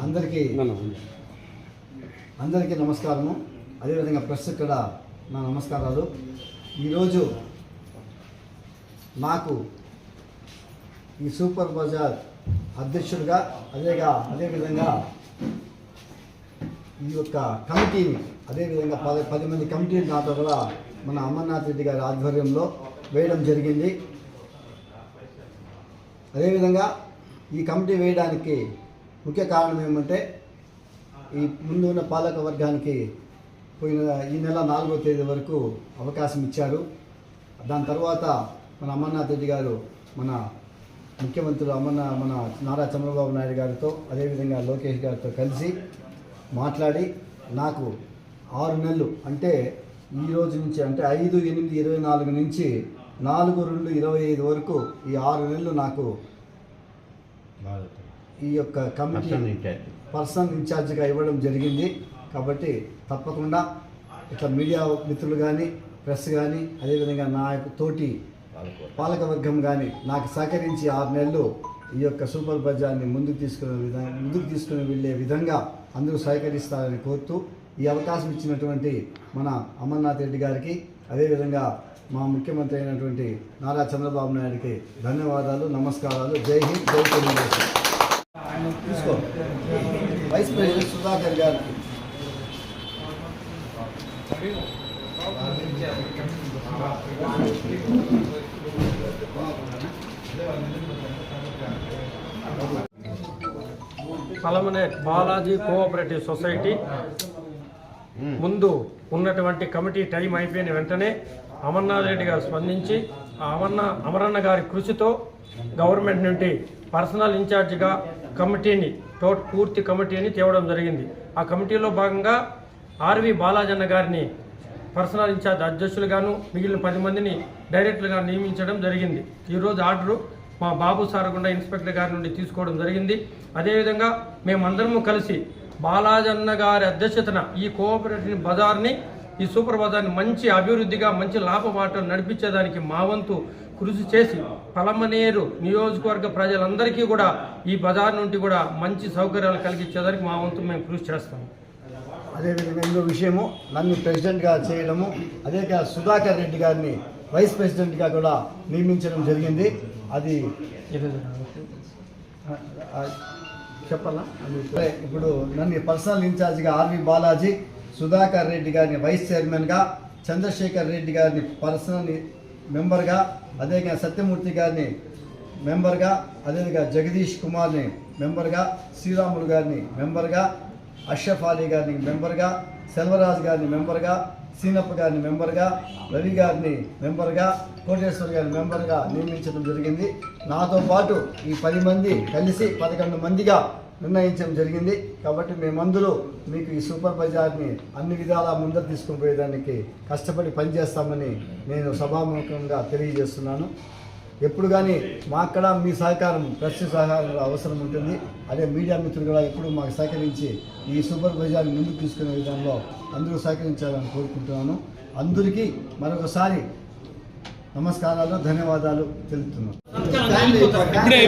అందరికీ అందరికీ నమస్కారము. అదేవిధంగా ప్రెస్ ఇక్కడ నా నమస్కారాలు. ఈరోజు నాకు ఈ సూపర్ బజార్ అధ్యక్షుడిగా అదేగా అదేవిధంగా ఈ యొక్క కమిటీని అదేవిధంగా పది పది మంది కమిటీ నాతో కూడా మన అమర్నాథ్ రెడ్డి గారి ఆధ్వర్యంలో వేయడం జరిగింది. అదేవిధంగా ఈ కమిటీ వేయడానికి ముఖ్య కారణం ఏమంటే ఈ ముందు ఉన్న పాలక వర్గానికి పోయిన ఈ నెల నాలుగో తేదీ వరకు అవకాశం ఇచ్చారు. దాని తర్వాత మన అమర్నాథ్ రెడ్డి గారు మన ముఖ్యమంత్రులు అమర్నా మన నారా చంద్రబాబు నాయుడు గారితో అదేవిధంగా లోకేష్ గారితో కలిసి మాట్లాడి నాకు ఆరు నెలలు అంటే ఈ రోజు నుంచి అంటే ఐదు ఎనిమిది ఇరవై నాలుగు నుంచి నాలుగు రెండు ఇరవై ఐదు వరకు ఈ ఆరు నెలలు నాకు ఈ యొక్క కమిటీ పర్సనల్ ఇన్ఛార్జిగా ఇవ్వడం జరిగింది. కాబట్టి తప్పకుండా ఇట్లా మీడియా మిత్రులు కానీ ప్రెస్ కానీ అదేవిధంగా నా యొక్క తోటి పాలకవర్గం. కానీ నాకు సహకరించి ఆరు నెలలు ఈ యొక్క సూపర్ బజార్ని ముందుకు తీసుకునే విధంగా ముందుకు తీసుకుని వెళ్ళే విధంగా అందరూ సహకరిస్తారని కోరుతూ ఈ అవకాశం ఇచ్చినటువంటి మన అమర్నాథ్ రెడ్డి గారికి అదేవిధంగా మా ముఖ్యమంత్రి అయినటువంటి నారా చంద్రబాబు నాయుడికి ధన్యవాదాలు నమస్కారాలు. జై హింద్ జై తెలుగుదేశం. తీసుకో. వైస్ ప్రెసిడెంట్ సుధాకర్ గారికి. Palamaner Balaji cooperative society. ముందు ఉన్నటువంటి కమిటీ టైం అయిపోయిన వెంటనే అమర్నాథ్ రెడ్డి గారు స్పందించి ఆ అమర్న అమరన్న గారి కృషితో గవర్నమెంట్ నుండి పర్సనల్ ఇన్ఛార్జిగా కమిటీని టోట్ పూర్తి కమిటీని తేవడం జరిగింది. ఆ కమిటీలో భాగంగా ఆర్వి బాలాజన్న గారిని పర్సనల్ ఇన్ఛార్జ్ అధ్యక్షులుగాను మిగిలిన పది మందిని డైరెక్టర్గా నియమించడం జరిగింది. ఈరోజు ఆర్డరు మా బాబు సారగుండ ఇన్స్పెక్టర్ గారి నుండి తీసుకోవడం జరిగింది. అదేవిధంగా మేమందరము కలిసి బాలాజన్న గారి అధ్యక్షతన ఈ కోఆపరేటివ్ బజార్ని ఈ సూపర్ బజార్ని మంచి అభివృద్ధిగా మంచి లాభబాటలు నడిపించేదానికి మా వంతు కృషి చేసి పలమనేరు నియోజకవర్గ ప్రజలందరికీ కూడా ఈ బజార్ నుండి కూడా మంచి సౌకర్యాలు కలిగించేదానికి మా వంతు మేము కృషి చేస్తాము అదేవిధంగా ఇంకో విషయము నన్ను ప్రెసిడెంట్గా చేయడము అదే సుధాకర్ రెడ్డి గారిని వైస్ ప్రెసిడెంట్గా కూడా నియమించడం జరిగింది. అది చెప్పాలా? ఇప్పుడు నన్ను పర్సనల్ ఇన్ఛార్జ్గా ఆర్వి బాలాజీ సుధాకర్ రెడ్డి గారిని వైస్ చైర్మన్గా చంద్రశేఖర్ రెడ్డి గారిని పర్సనల్ మెంబర్గా అదేవిధంగా సత్యమూర్తి గారిని మెంబర్గా అదేవిధంగా జగదీష్ కుమార్ని మెంబర్గా శ్రీరాములు గారిని మెంబర్గా అష్రఫ్ అలీ గారిని మెంబర్గా సెల్వరాజు గారిని మెంబర్గా సీనప్ప గారిని మెంబర్గా రవి గారిని మెంబర్గా కోటేశ్వర్ గారిని మెంబర్గా నియమించడం జరిగింది. నాతో పాటు ఈ పది మంది కలిసి పదకొండు మందిగా నిర్ణయించడం జరిగింది. కాబట్టి మేమందరూ మీకు ఈ సూపర్ బజార్ని అన్ని విధాలా ముందరు తీసుకుని పోయేదానికి కష్టపడి పనిచేస్తామని నేను సభాముఖంగా తెలియజేస్తున్నాను. ఎప్పుడు కానీ మాక్కడ మీ సహకారం ప్రెస్ సహకారం అవసరం ఉంటుంది. అదే మీడియా మిత్రులు కూడా ఎప్పుడు మాకు సహకరించి ఈ సూపర్ బజార్ని ముందుకు తీసుకునే విధానంలో అందరూ సహకరించాలని కోరుకుంటున్నాను. అందరికీ మరొకసారి నమస్కారాలు ధన్యవాదాలు తెలుపుతున్నాను ఇప్పుడే